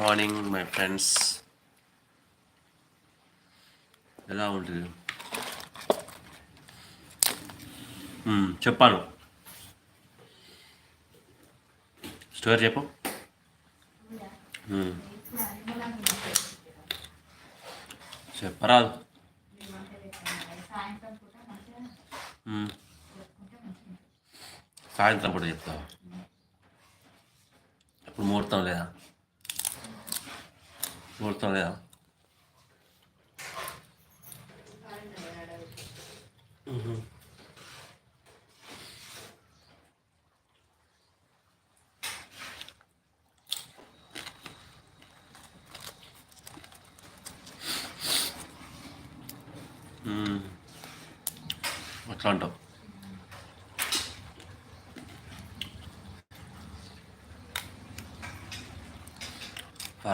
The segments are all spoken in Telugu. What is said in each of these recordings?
మార్నింగ్ మై ఫ్రెండ్స్ ఎలా ఉంటుంది? Hmm, చెప్పాను స్టోరీ చెప్పు. Hmm. చెప్పరాదు. Hmm. సాయంత్రం పూట చెప్తావా? ఇప్పుడు ముహూర్తం లేదా? ముహూర్తం లేదా అట్లా అంటావు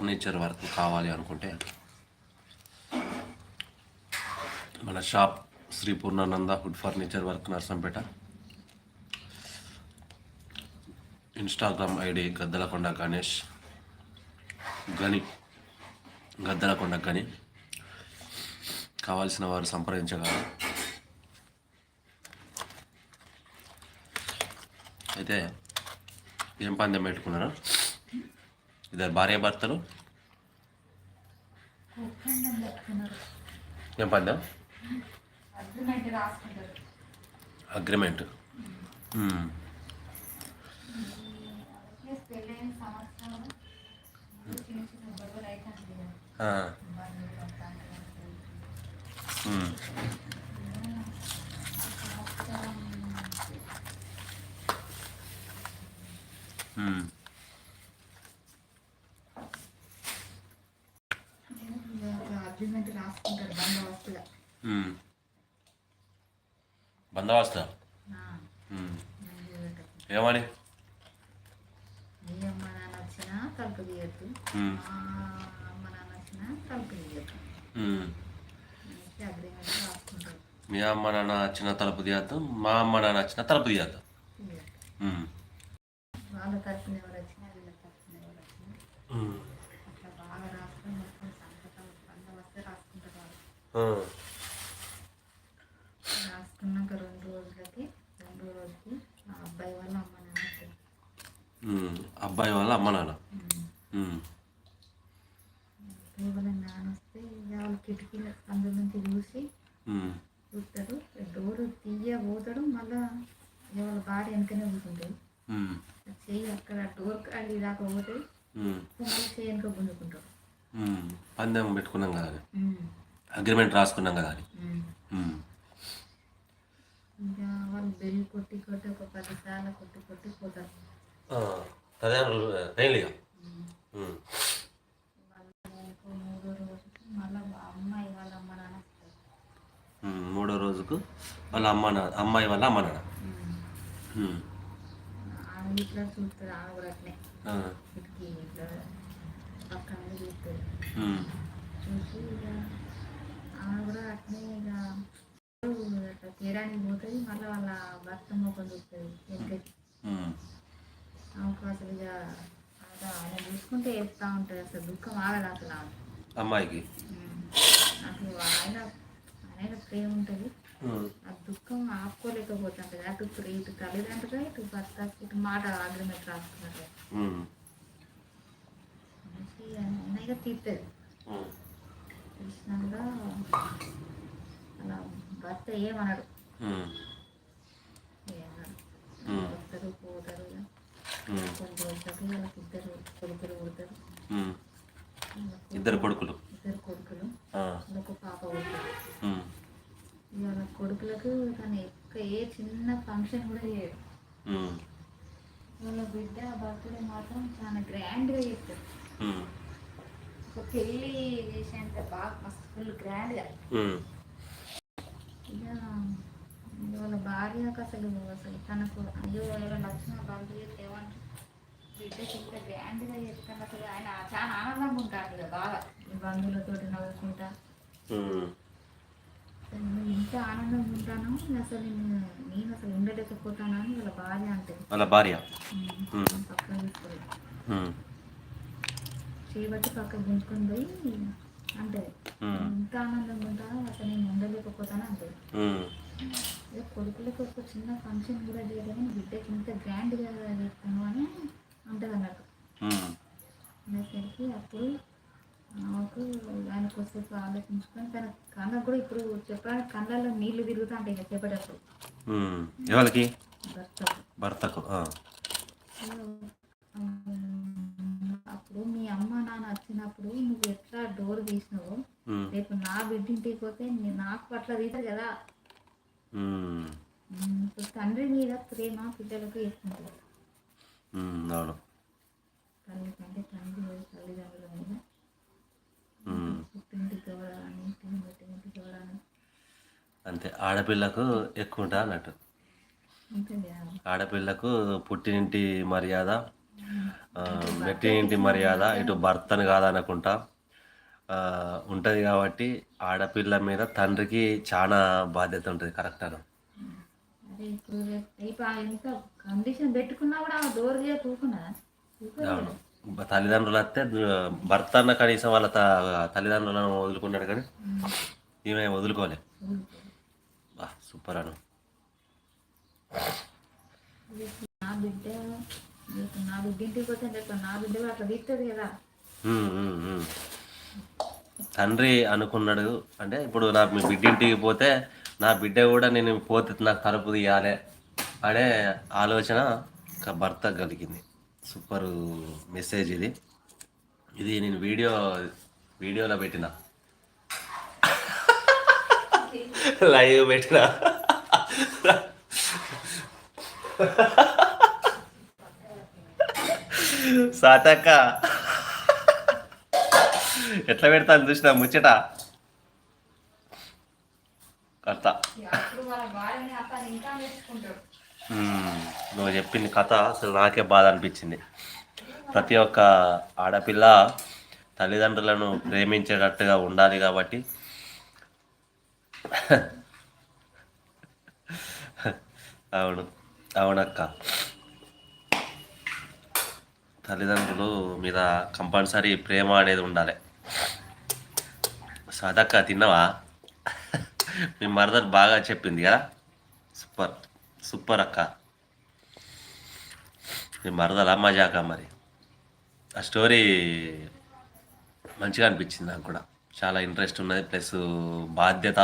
ఫర్నిచర్ వర్క్ కావాలి అనుకుంటే మన shop Shri Purnananda wood furniture work Narsampet. Instagram ID Gaddalakonda Ganesh. Gani Gaddalakonda Gani. కావాల్సిన వారు సంప్రదించగలరు. అయితే ఏం పందెం పెట్టుకున్నారా? ఇద్దరు భార్య భర్తలు? ఏం పడ్డా అగ్రిమెంట్. ఆ అగ్రిమెంట్ మ్మ్. అలాగే పెళ్ళైన సంవత్సరం చిన్న చిన్న గొడవలు అవుతాయి కదా ఆ. బంధువులు అంతా మ్మ్. సంవత్సరం మ్మ్. అగ్రిమెంట్ రాసుకుంటారు బందోబస్తుగా మ్మ్. బందోబస్త. ఏమని? మీ అమ్మ నాన్న వచ్చినా తలుపు తీయద్దు. మా అమ్మ నాన్న వచ్చినా తలుపు తీయద్దు. వాళ్ళ తరఫున ఎవరు వచ్చినా వీళ్ళ తరఫున ఎవరు వచ్చినా. అట్లా బాగా రాసుకొని మొత్తం సంతకాలు బందోబస్తే రాసుకుంటారు వాళ్ళు ఆ. రాసుకున్నాక రెండు రోజులకి రెండో రోజుకి ఆ అబ్బాయి వాళ్ళ అమ్మ నాన్న వస్తారు. మ్మ్. అబ్బాయి వాళ్ళ అమ్మ నాన్న. కిటికీల అందులో నుంచి చూసి. చూస్తాడు డోరు తీయ పోతాడు మళ్ళా ఇక వాళ్ళ భార్య వెనకనే చెయ్యి అక్కడ డోర్ కాడి దాకా పోతే. మళ్ళీ వెనక గుంజుకుంటాడు. పందెం పెట్టుకున్నాం కదా అగ్రిమెంట్ రాసుకున్నాం కదా. ఇంకా వాళ్ళు బెల్లి కొట్టి కొట్టి ఒక పది సార్లు కొట్టి కొట్టి పోతారు. తల్లిదండ్రులు రైలుగా మూడో రోజుకి వాళ్ళ అమ్మ అమ్మాయి వాళ్ళ అమ్మ నాన్న. తీయడానికి పోతుంది మళ్ళీ వాళ్ళ భర్త మొక్కలు చూస్తుంది. అసలు ఇక ఆయన చూసుకుంటే చెప్తా ఉంటుంది అసలు దుఃఖం ఆగదు అసలు అమ్మాయికి? అసలు ఆయన ఆయన ప్రేమ ఉంటుంది. ఆ దుఃఖం ఆపుకోలేకపోతుంటుంది. అటు ఇటు తల్లిదండ్రులు ఇటు భర్త ఇటు మాట అగ్రిమెంట్ రాసుకున్నట్టు. అన్నయ్య మ్మ్. తెలిసినాక అలా భర్త ఏమన్నాడు మ్మ్. ఏమన్నాడు. వస్తారు పోతారు ఇద్దరు కొడుకులు పుడతారు మ్మ్. ఇద్దరు కొడుకులు ఇద్దరు కొడుకులు. ఒక పాప పుడతారు. ఇవాళ కొడుకులకు తను ఎక్క ఏ చిన్న ఫంక్షన్ కూడా మ్మ్. వాళ్ళ బిడ్డ బర్త్డే మాత్రం చాలా గ్రాండ్గా చేస్తారు. ఒక పెళ్ళి చేసేంత బాగా మస్తు ఫుల్ గ్రాండ్గా. ఇక వాళ్ళ భార్యకు అసలు అసలు తనకు అయ్యో ఎవరైనా వచ్చిన బంధువులు ఏమంటారు బిడ్డకి ఇంత గ్రాండ్గా చేస్తాను అసలు ఆయన చాలా ఆనందంగా ఉంటాడు ఇక బాగా. ఈ బంధువులతోటి నవ్వుకుంటా. ఇంత ఆనందంగా ఉంటాను అసలు నేను అసలు ఉండలేకపోతానని వాళ్ళ భార్య అంటది వాళ్ళ భార్య. పక్కన తీసుకొని. మ్మ్. చేయబట్టి పక్కకు గుంజుకొని పోయి అంటది ఎంత ఆనందంగా ఉంటానో అసలు నేను ఉండలేకపోతాను అంటది కొడుకులకు ఒక చిన్న ఫంక్షన్ కూడా చేయలేదని బిడ్డకి ఇంత గ్రాండ్గా చేస్తాను అని అంటది అన్నట్టు అనేసరికి అప్పుడు నాకు ఆయన కొద్దిసేపు ఆలోచించుకొని తన కళ్ళకు కూడా ఇప్పుడు చెప్పడానికి కళ్ళల్లో నీళ్ళు తిరుగుతూ ఉంటాయి ఇక చెప్పేటప్పుడు. ఎవరికి? భర్త భర్తకు అప్పుడు మీ అమ్మ నాన్న వచ్చినప్పుడు నువ్వు ఎట్లా డోర్ తీసినావో రేపు నా బిడ్డింటికి పోతే నాకు పట్ల తీస్తారు కదా. తండ్రి మీద ప్రేమ పిల్లలకు ఉమ్, అవును. తండ్రి తల్లిదండ్రుల మీద అంతే. ఆడపిల్లకు ఎక్కువ ఉంటుంది అన్నట్టు. ఆడపిల్లకు పుట్టినింటి మర్యాద మెట్టినింటి మర్యాద ఇటు భర్తను కాదనుకుంటా ఉంటుంది కాబట్టి ఆడపిల్ల మీద తండ్రికి చాలా బాధ్యత ఉంటుంది కరెక్ట్ అను ఇప్పుడు ఎంత కండిషన్ పెట్టుకున్నా కూడా డోర్ కూకున్నదా అవును. తల్లిదండ్రులు వస్తే భర్త అన్న కనీసం వాళ్ళ తల్లిదండ్రులను వదులుకున్నాడు కానీ ఈమె వదులుకోలే. సూపర్ అను. నా బిడ్డ నా బిడ్డ ఇంటికి పోతే రేపు నా బిడ్డ అట్లా తీస్తుంది కదా. తండ్రి అనుకున్నాడు. అంటే ఇప్పుడు నాకు మీ బిడ్డ ఇంటికి పోతే నా బిడ్డ కూడా నేను పోతే నాకు తలుపు తీయాలి అనే ఆలోచన ఒక భర్త కలిగింది. సూపర్ మెసేజ్ ఇది. ఇది నేను వీడియో వీడియోలో పెట్టిన. లైవ్ పెట్టిన. సాతక్క. ఎట్లా పెడతాను చూసిన ముచ్చట? కథ. నువ్వు చెప్పింది కథ అసలు నాకే బాధ అనిపించింది. ప్రతి ఒక్క ఆడపిల్ల తల్లిదండ్రులను ప్రేమించేటట్టుగా ఉండాలి కాబట్టి. అవును అవునక్క. తల్లిదండ్రులు మీద కంపల్సరీ ప్రేమ అనేది ఉండాలి. సదక్క తిన్నావా? మీ మరదర్ బాగా చెప్పింది కదా? సూపర్ సూపర్ అక్క. మీ మరదల? మజాక మరి? ఆ స్టోరీ మంచిగా అనిపించింది నాకు కూడా. చాలా ఇంట్రెస్ట్ ఉన్నది ప్లస్ బాధ్యత.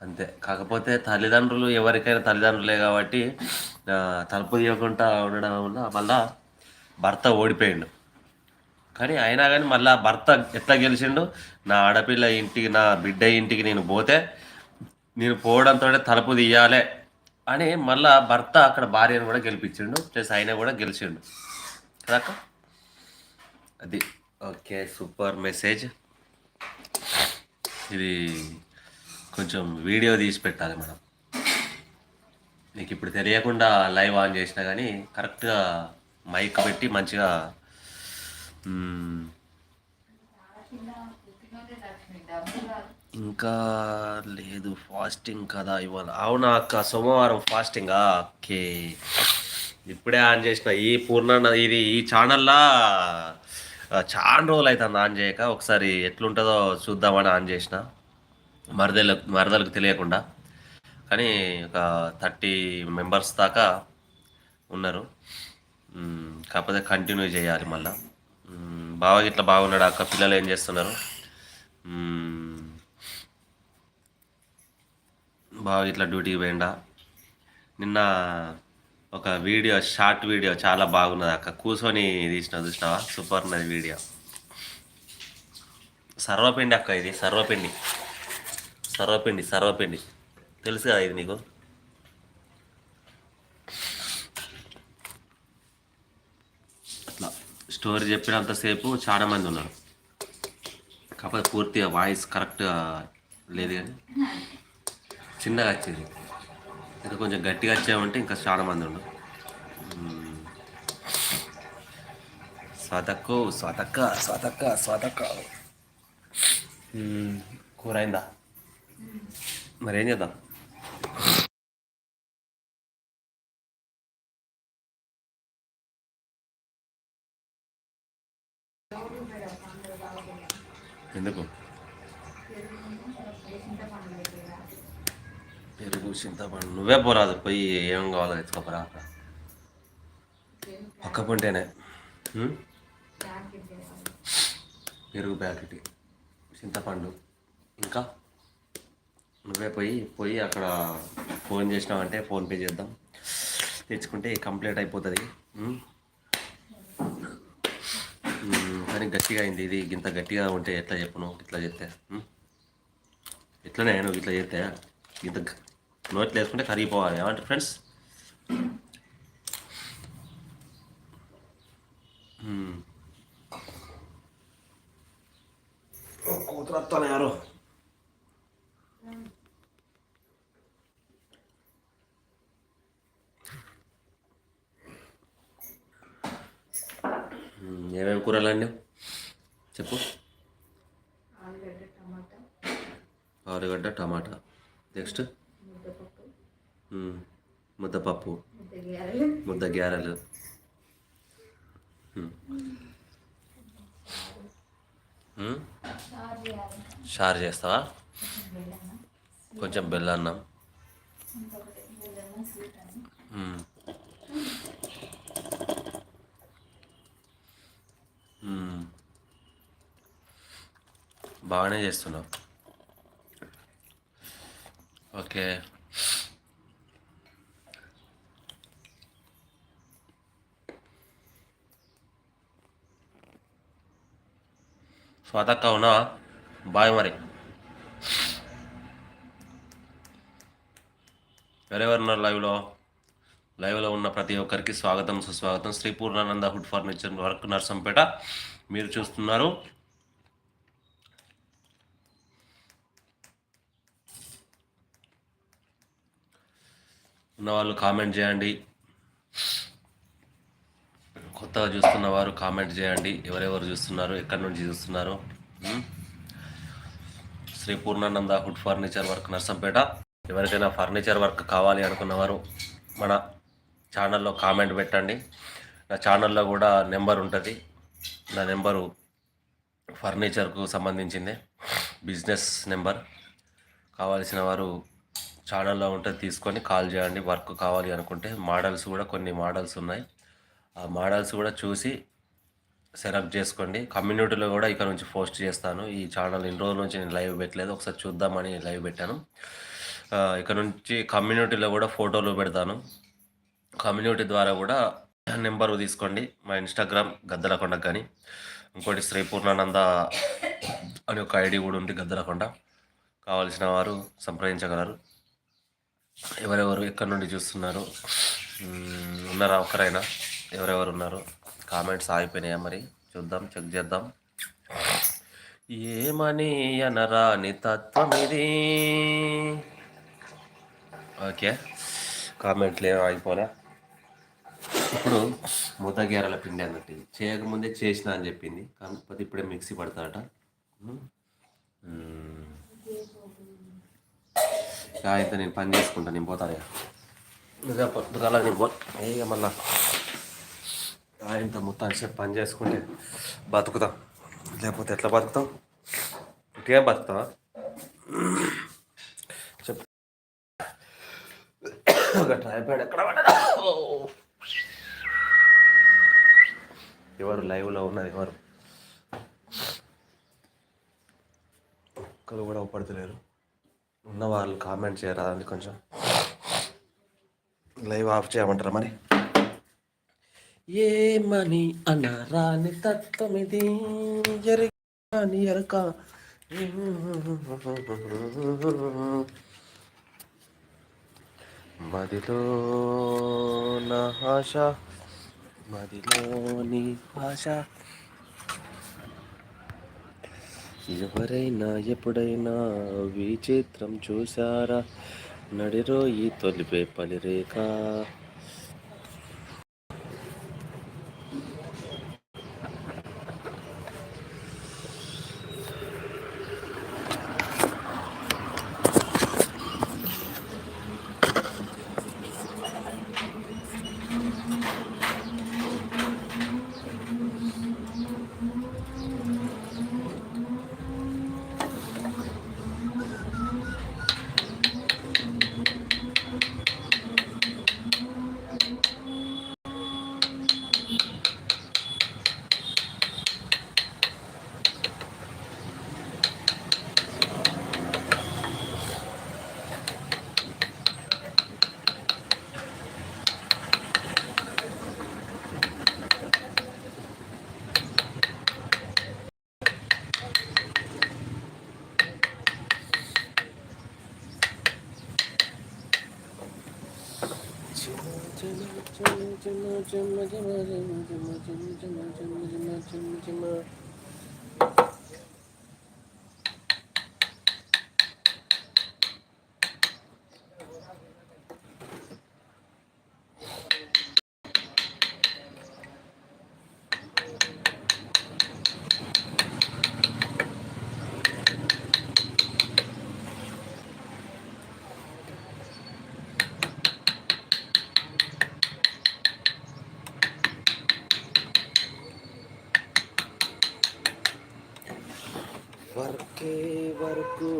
అంతే. కాకపోతే తల్లిదండ్రులు ఎవరికైనా తల్లిదండ్రులే కాబట్టి తలుపు తీయకుండా ఉండడం వల్ల మళ్ళా భర్త ఓడిపోయిండు. కానీ అయినా కానీ మళ్ళీ భర్త ఎట్లా గెలిచిండు? నా ఆడపిల్ల ఇంటికి నా బిడ్డ ఇంటికి నేను పోతే నేను పోవడంతో తలుపు తీయాలి అని మళ్ళా భర్త అక్కడ భార్యను కూడా గెలిపించిండు ప్లస్ ఆయన కూడా గెలిచిండు. కదా అది. Okay super message. ఇది కొంచెం వీడియో తీసి పెట్టాలి మనం. నీకు ఇప్పుడు తెలియకుండా లైవ్ ఆన్ చేసినా కానీ కరెక్ట్గా మైక్ పెట్టి మంచిగా మ్మ్, చాలా చిన్న పుట్టినోడే లక్ష్మి డబ్బు కాదు ఇంకా లేదు ఫాస్టింగ్ కదా ఇవాళ. అవునా అక్క? సోమవారం ఫాస్టింగా ఓకే. ఇప్పుడే ఆన్ చేసిన ఈ పూర్ణ ఇది ఈ ఛానల్లా చాలా రోజులు అవుతుంది ఆన్ చేయక. ఒకసారి ఎట్లుంటుందో చూద్దామని ఆన్ చేసిన. మరదలకు మరదలకు తెలియకుండా. కానీ ఒక థర్టీ మెంబర్స్ దాకా ఉన్నారు. కాకపోతే కంటిన్యూ చేయాలి మళ్ళీ. బావ ఇట్లా బాగున్నాడు అక్క పిల్లలు ఏం చేస్తున్నారు? బావ ఇట్లా డ్యూటీకి పోయిండా. నిన్న ఒక వీడియో షార్ట్ వీడియో చాలా బాగున్నది అక్క. కూర్చొని తీసిన చూసినావా? సూపర్ ఉన్నది వీడియో. సర్వపిండి అక్క ఇది సర్వపిండి. సర్వపిండి సర్వపిండి. తెలుసు కదా ఇది నీకు అట్లా స్టోరీ చెప్పినంతసేపు చాలా మంది ఉన్నారు. కాకపోతే పూర్తిగా వాయిస్ కరెక్ట్గా లేదు కానీ చిన్నగా వచ్చింది. ఇంకా కొంచెం గట్టిగా వచ్చామంటే ఇంకా చాలా మంది ఉన్నారు. స్వాతక్కు స్వాతక్క స్వాతక్క స్వాతక్క. కూర అయిందా? మరి ఏం చేద్దాం? ఎందుకు? పెరుగు చింతపండు. నువ్వే పోరాదు పోయి ఏం కావాలో తెచ్చుకోపరా. పక్క పంటేనే పెరుగు ప్యాకెట్ చింతపండు. ఇంకా? నువ్వే పోయి పోయి అక్కడ ఫోన్ చేసినావంటే ఫోన్పే చేద్దాం. తెచ్చుకుంటే కంప్లీట్ అయిపోతుంది. కానీ గట్టిగా అయింది. ఇది ఇంత గట్టిగా ఉంటే ఎట్లా చెప్పు నువ్వు? ఇట్లా చెప్తే ఉం? ఎట్లనే నువ్వు ఇట్లా చెప్తే? ఇంత నోట్లో వేసుకుంటే కరిగిపోవాలి. ఏమంటారు ఫ్రెండ్స్? కూతురు యారో ఏమేమి కూరలు అండి చెప్పు. ఆలుగడ్డ టమాటా. నెక్స్ట్? ముద్దపప్పు. ముద్ద గ్యారెలు షార్ చేస్తావా? కొంచెం బెల్లన్నం. బాగానే చేస్తున్నావు. ఓకే. స్వాతక్క అవునా బాయ్ మరి. ఎవరెవరున్నారు లైవ్లో? లైవ్లో ఉన్న ప్రతి ఒక్కరికి స్వాగతం సుస్వాగతం. Shri Purnananda wood furniture work Narsampet మీరు చూస్తున్నారు. ఉన్న వాళ్ళు కామెంట్ చేయండి. కొత్తగా చూస్తున్న వారు కామెంట్ చేయండి. ఎవరెవరు చూస్తున్నారు? ఎక్కడి నుంచి చూస్తున్నారు? Shri Purnananda wood furniture work Narsampet. ఎవరికైనా ఫర్నిచర్ వర్క్ కావాలి అనుకున్నవారు మన ఛానల్లో కామెంట్ పెట్టండి. నా ఛానల్లో కూడా నెంబర్ ఉంటుంది. నా నెంబరు ఫర్నిచర్కు సంబంధించింది. బిజినెస్ నెంబర్ కావాల్సిన వారు ఛానల్లో ఉంటే తీసుకొని కాల్ చేయండి వర్క్ కావాలి అనుకుంటే. మోడల్స్ కూడా కొన్ని మోడల్స్ ఉన్నాయి. ఆ మోడల్స్ కూడా చూసి సెలెక్ట్ చేసుకోండి. కమ్యూనిటీలో కూడా ఇక్కడ నుంచి పోస్ట్ చేస్తాను. ఈ ఛానల్ ఇన్ని రోజుల నుంచి నేను లైవ్ పెట్టలేదు. ఒకసారి చూద్దామని లైవ్ పెట్టాను. ఇక్కడ నుంచి కమ్యూనిటీలో కూడా ఫోటోలు పెడతాను. కమ్యూనిటీ ద్వారా కూడా నెంబర్ తీసుకోండి. మా ఇన్స్టాగ్రామ్ గద్దలకొండ కానీ ఇంకోటి శ్రీ పూర్ణానంద అని ఒక ఐడి కూడా ఉంది గద్దలకొండ. కావాల్సిన వారు సంప్రదించగలరు. ఎవరెవరు ఎక్కడి నుండి చూస్తున్నారు? ఉన్నారా ఒకరైనా? ఎవరెవరు ఉన్నారు? కామెంట్స్ ఆగిపోయినాయా మరి? చూద్దాం చెక్ చేద్దాం. ఏమని అనరాని తత్వం ఇది ఓకే. కామెంట్లు ఏం ఆగిపోలే. ఇప్పుడు ముద్దగేరల పిండి అన్నట్టు. చేయకముందే చేసిన అని చెప్పింది. కాకపోతే ఇప్పుడే మిక్సీ పడతాడట. ఇంత నేను పని చేసుకుంటాను నేను పోతాను ఇక. పొద్దుగాల నేను పో. ఇక మళ్ళా. ఇంత మొత్తాన్ని సేపు పని చేసుకుంటే బతుకుతాం. లేకపోతే ఎట్లా బతుకుతాం? ఇటుగా బతుకుతావా? చెప్ ఒక ట్రైపాడ్ ఎక్కడ ఎవరు లైవ్లో ఉన్నారు? ఎవరు? ఒక్కరు కూడా పడతలేరు ఉన్న వాళ్ళు కామెంట్ చేయరాదండి కొంచెం లైవ్ ఆఫ్ చేయమంటారా మరి? ఏమని అనరాని తత్వం ఇది? ఎరగాని ఎరక. మదిలో నా ఆశ మదిలోని ఆశ. ఎవరైనా ఎప్పుడైనా విచిత్రం చూసారా నడిరో ఈ తొలిపే పలిరేఖ Jimmy, Jimmy, Jimmy, Jimmy, Jimmy, Jimmy, Jimmy, Jimmy, Jimmy, Jimmy, Jimmy, వరకు.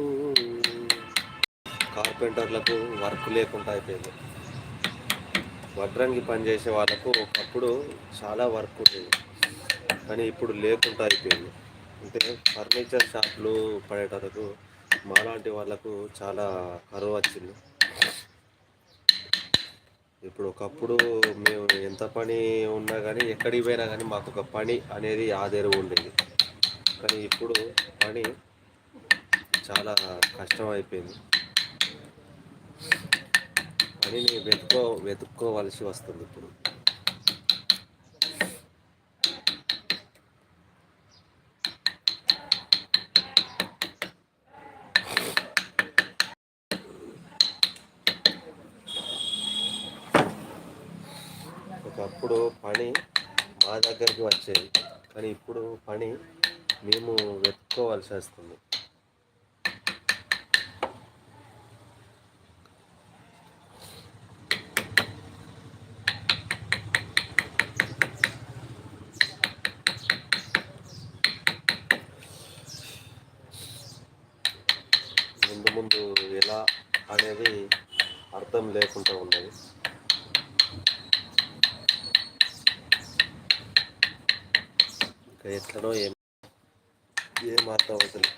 కార్పెంటర్లకు వర్క్ లేకుండా అయిపోయింది. వడ్రంగి పని చేసే వాళ్ళకు ఒకప్పుడు చాలా వర్క్ ఉండేది. కానీ ఇప్పుడు లేకుండా అయిపోయింది. అంటే ఫర్నిచర్ షాప్లు పడేటరకు మాలాంటి వాళ్ళకు చాలా కరువు వచ్చింది. ఇప్పుడు ఒకప్పుడు మేము ఎంత పని ఉన్నా కానీ ఎక్కడికి పోయినా కానీ మాకు ఒక పని అనేది ఆదేరు ఉండేది. కానీ ఇప్పుడు పని చాలా కష్టం అయిపోయింది పనిని వెతుక్కో వెతుక్కోవలసి వస్తుంది ఇప్పుడు. ఒకప్పుడు పని మా దగ్గరికి వచ్చేది. కానీ ఇప్పుడు పని మేము వెతుక్కోవాల్సి వస్తుంది ముందు ముందు ఎలా అనేది అర్థం లేకుండా ఉన్నది. ఇంకా ఎట్లనో ఏం ఏం అర్థం అవుతుంది